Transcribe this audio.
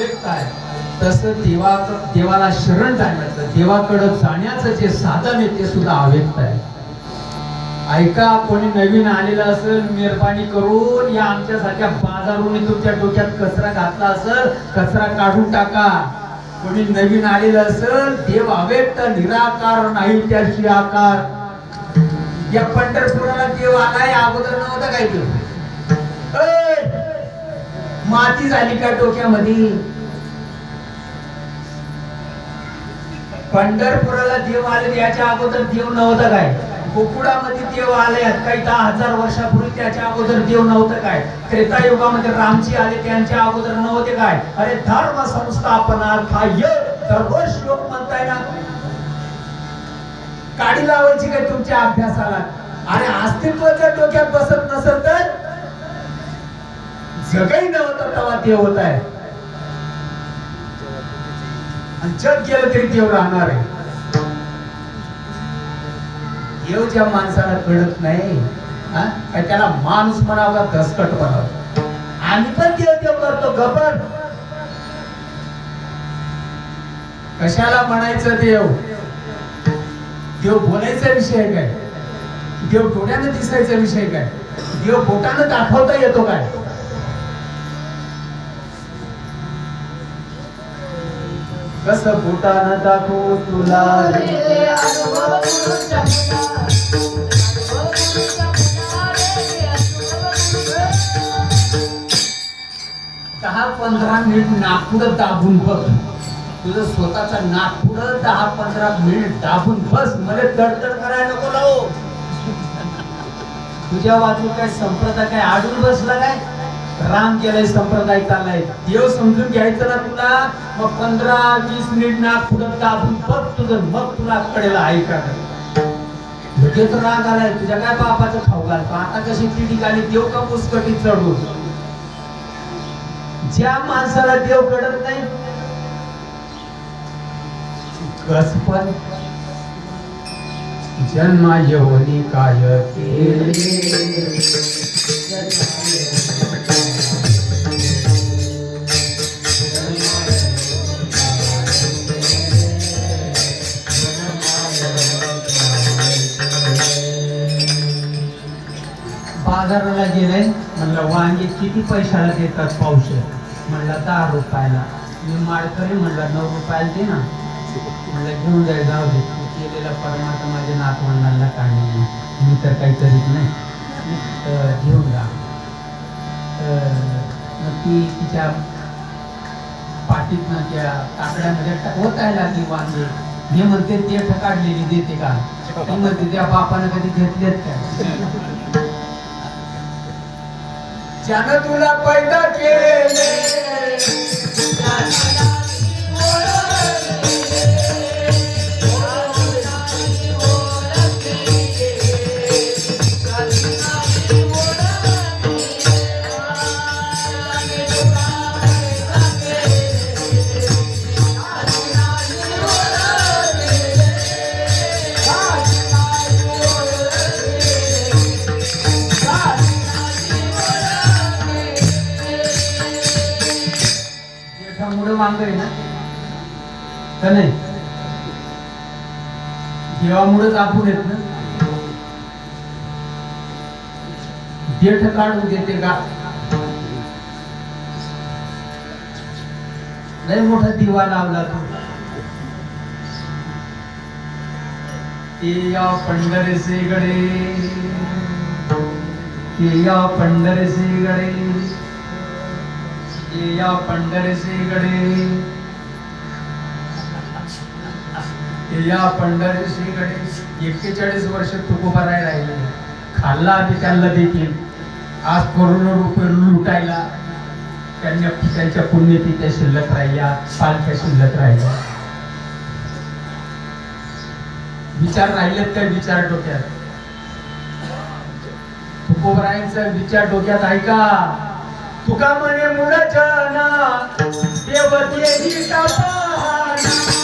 अव्यक्त आहे. तसं देवा देवाला शरण जाण्याचं देवाकडं जाण्याचं जे साधन आहे ते सुद्धा अव्यक्त आहे. ऐका कोणी नवीन आलेलं असेल मेहरबानी करून या आमच्यासारख्या बाजारून तुमच्या डोक्यात कचरा घातला असेल कचरा काढून टाका. कोणी नवीन आलेलं असेल देव अव्यक्त निराकार नाही त्याशी आकार. या पंढरपुराला देव आलाय अगोदर नव्हता काय देव? माती झाली का डोक्यामध्ये पंढरपुराला देव आले याच्या अगोदर देव नव्हता काय? गोकुळामध्ये देव आले काही दहा हजार वर्षापूर्वी त्याच्या अगोदर देव नव्हतं काय? त्रेतायुगामध्ये रामजी आले त्यांच्या अगोदर नव्हते काय? अरे धर्म संस्थापनार्थाय दररोज श्लोक म्हणताय ना. काडी लावायची काय तुमच्या अभ्यासाला? आणि अस्तित्वाच्या डोक्यात बसत नसेल तर जगही नव्हतं तेव्हा ते होत आहे. आणि जग गेलं तरी देव राहणार आहे. देव ज्या माणसाला कळत नाही काय त्याला माणूस म्हणावा का दसकट म्हणावं. आम्ही पण देव देव करतो गबर कशाला म्हणायचं देव? देव बोलायचा विषय काय? देव डोळ्यानं दिसायचा विषय काय? देव बोटानं दाखवता येतो काय? कसं बोटानं दाखवू तुला रे? दहा पंधरा मिनिट नागपुडं दाबून बघ तुझं स्वतःचा नागपुडं दहा पंधरा मिनिट दाबून बस. मला तडतड करायला नको लावू. तुझ्या बाजूला काय संप्रदाय काय आडून बसला काय? राम केलाय संप्रदाय चाललाय. देव समजून घ्यायचं ना तुला मग पंधरा वीस मिनिट ना पुढं दाबून बघ तुझं मग तुला कडेल ऐका लगेच राग आलाय तुझ्या काय बापाचं खाऊ घालतो आता कशी ती ठिकाणी देव का पुस्तकी चढू ज्या माणसाला देव कळत नाही कसपण जन्मा येऊनी काय केले बाजाराला गेले म्हणलं वांगे किती पैशाला देतात पावशे? म्हणलं दहा रुपयाला. मी माळकरी म्हणलं नऊ रुपयाला दे ना. म्हणलं घेऊन जाय जाऊ दे. तू केलेला परमार्थ माझ्या नातवंडांना काढणे मी तर काही करीत नाही. घेऊन जा. मग ती तिच्या पाठीतनं त्या काकड्यामध्ये होतायला लागली वांगे. हे म्हणते ते काढलेली देते का? ती म्हणते त्या बापानं कधी घेतलेत काय ज्यानं तुला पैदा केले. जेठामुळे वांग आहे ना? का नाही? देवामुळेच आपण येत ना? देठ काढून देते का? लय मोठा दिवा लावला तू. ते या पंढरीचे गडे ते या पंढरीचे गडे ये या पंढरीचे या पंढरीचे एक्केचाळीस वर्ष तुकोबा राहिले. खाल्ला आधी त्यांना देखील. आज करोडो रुपये लुटायला त्यांच्या त्यांच्या पुण्यतिथ्या शिल्लक राहिल्या पालख्या शिल्लक राहिल्या. विचार राहिलेत काय विचार डोक्यात? तुकोबरायांचा विचार डोक्यात ऐका तुका म्हणे मुळ जन देव देवी का पाहना?